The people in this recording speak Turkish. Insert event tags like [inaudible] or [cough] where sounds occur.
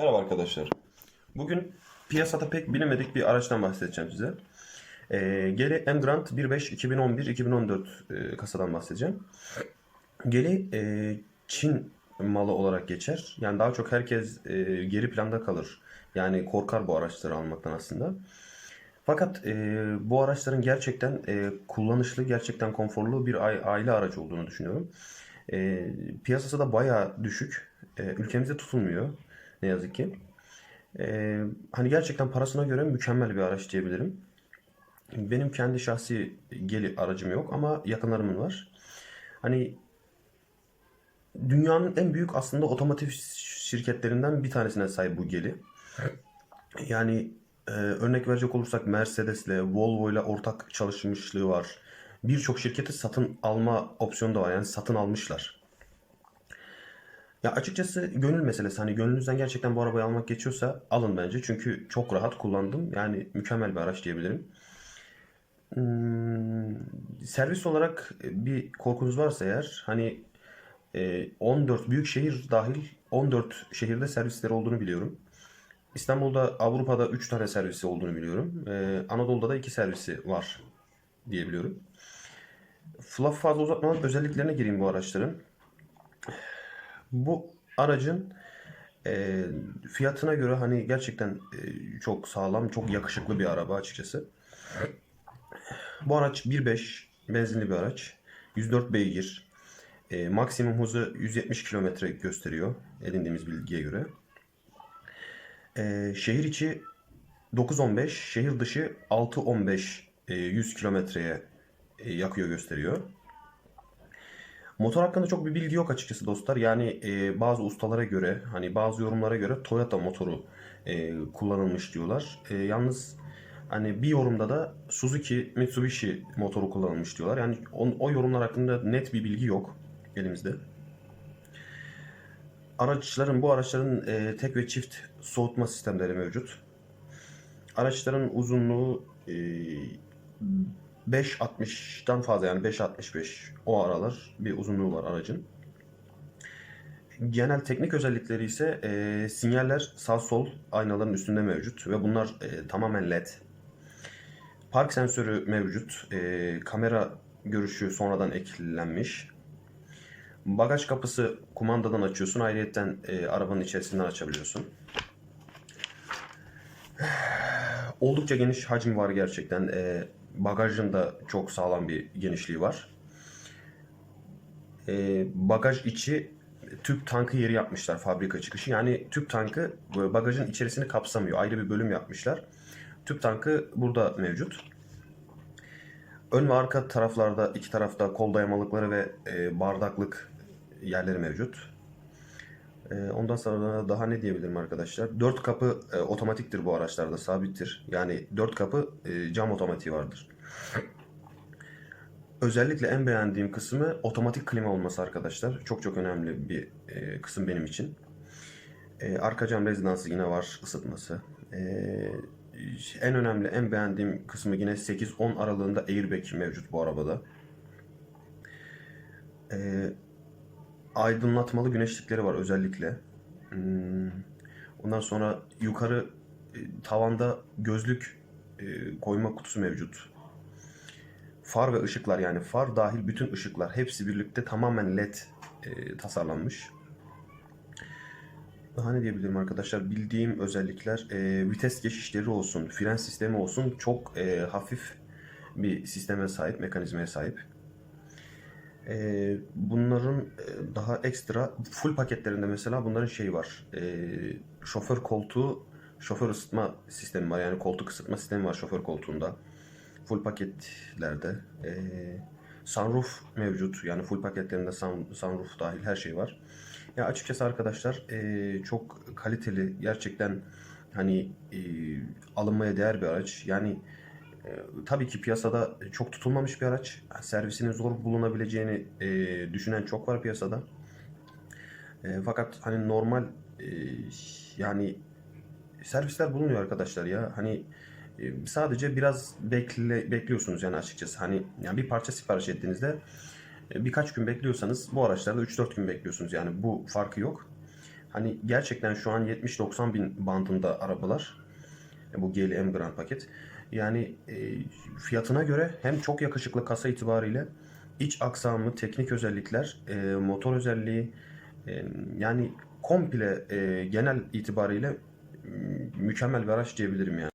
Merhaba arkadaşlar. Bugün piyasada pek bilinmedik bir araçtan bahsedeceğim size. Ee, Geely Emgrand 1.5 2011-2014 e, kasadan bahsedeceğim. Geely e, Çin malı olarak geçer. Yani daha çok herkes e, geri planda kalır. Yani korkar bu araçları almaktan aslında. Fakat e, bu araçların gerçekten e, kullanışlı, gerçekten konforlu bir ai- aile aracı olduğunu düşünüyorum. E, piyasası da bayağı düşük. E, ülkemizde tutulmuyor ne yazık ki. E, hani gerçekten parasına göre mükemmel bir araç diyebilirim. Benim kendi şahsi geli aracım yok ama yakınlarımın var. Hani dünyanın en büyük aslında otomotiv şirketlerinden bir tanesine sahip bu geli. Yani e, örnek verecek olursak Mercedes'le, Volvo'yla ortak çalışmışlığı var. Birçok şirketi satın alma opsiyonu da var. Yani satın almışlar. Ya açıkçası gönül meselesi. Hani gönlünüzden gerçekten bu arabayı almak geçiyorsa alın bence. Çünkü çok rahat kullandım. Yani mükemmel bir araç diyebilirim. Hmm, servis olarak bir korkunuz varsa eğer hani e, 14 büyük şehir dahil 14 şehirde servisleri olduğunu biliyorum. İstanbul'da, Avrupa'da 3 tane servisi olduğunu biliyorum. Ee, Anadolu'da da 2 servisi var diye biliyorum. Lafı fazla uzatmadan özelliklerine gireyim bu araçların. Bu aracın e, fiyatına göre hani gerçekten e, çok sağlam, çok yakışıklı bir araba açıkçası. Bu araç 1.5 benzinli bir araç. 104 beygir. E, maksimum hızı 170 km gösteriyor edindiğimiz bilgiye göre. Ee, şehir içi 9.15, şehir dışı 6.15 e, 100 kilometreye e, yakıyor gösteriyor. Motor hakkında çok bir bilgi yok açıkçası dostlar. Yani e, bazı ustalara göre, hani bazı yorumlara göre Toyota motoru e, kullanılmış diyorlar. E, yalnız hani bir yorumda da Suzuki, Mitsubishi motoru kullanılmış diyorlar. Yani o, o yorumlar hakkında net bir bilgi yok elimizde. Araçların bu araçların e, tek ve çift soğutma sistemleri mevcut. Araçların uzunluğu e, 5.60'dan fazla yani 5.65 o aralar bir uzunluğu var aracın. Genel teknik özellikleri ise e, sinyaller sağ sol aynaların üstünde mevcut ve bunlar e, tamamen LED. Park sensörü mevcut. E, kamera görüşü sonradan eklenmiş. Bagaj kapısı kumandadan açıyorsun. Ayrıyeten e, arabanın içerisinden açabiliyorsun. [sighs] Oldukça geniş hacim var gerçekten. E, bagajın da çok sağlam bir genişliği var. E, bagaj içi tüp tankı yeri yapmışlar fabrika çıkışı. Yani tüp tankı bagajın içerisini kapsamıyor. Ayrı bir bölüm yapmışlar. Tüp tankı burada mevcut. Ön ve arka taraflarda iki tarafta kol dayamalıkları ve e, bardaklık yerleri mevcut. E, ondan sonra daha ne diyebilirim arkadaşlar? Dört kapı e, otomatiktir bu araçlarda sabittir. Yani dört kapı e, cam otomatiği vardır. Özellikle en beğendiğim kısmı otomatik klima olması arkadaşlar. Çok çok önemli bir e, kısım benim için. E, arka cam rezidansı yine var ısıtması. E, en önemli, en beğendiğim kısmı yine 8-10 aralığında airbag mevcut bu arabada. Ee, aydınlatmalı güneşlikleri var özellikle. Hmm, Ondan sonra yukarı e, tavanda gözlük e, koyma kutusu mevcut. Far ve ışıklar yani far dahil bütün ışıklar hepsi birlikte tamamen led e, tasarlanmış. Daha ne diyebilirim arkadaşlar? Bildiğim özellikler e, vites geçişleri olsun, fren sistemi olsun çok e, hafif bir sisteme sahip, mekanizmaya sahip. E, bunların e, daha ekstra full paketlerinde mesela bunların şeyi var. E, şoför koltuğu, şoför ısıtma sistemi var. Yani koltuk ısıtma sistemi var şoför koltuğunda. Full paketlerde. E, sunroof mevcut. Yani full paketlerinde sun, sunroof dahil her şey var. Ya açıkçası arkadaşlar eee, çok kaliteli gerçekten hani eee, alınmaya değer bir araç. Yani tabii ki piyasada çok tutulmamış bir araç. Servisinin zor bulunabileceğini eee, düşünen çok var piyasada. Eee, fakat hani normal eee, yani servisler bulunuyor arkadaşlar ya. Hani e, sadece biraz bekle, bekliyorsunuz yani açıkçası. Hani yani bir parça sipariş ettiğinizde e, birkaç gün bekliyorsanız bu araçlarda 3-4 gün bekliyorsunuz. Yani bu farkı yok. Hani gerçekten şu an 70-90 bin bandında arabalar. E, Bu GLM Grand paket. Yani e, fiyatına göre hem çok yakışıklı kasa itibariyle iç aksamı, teknik özellikler, e, motor özelliği e, yani komple e, genel itibariyle mükemmel bir araç diyebilirim yani.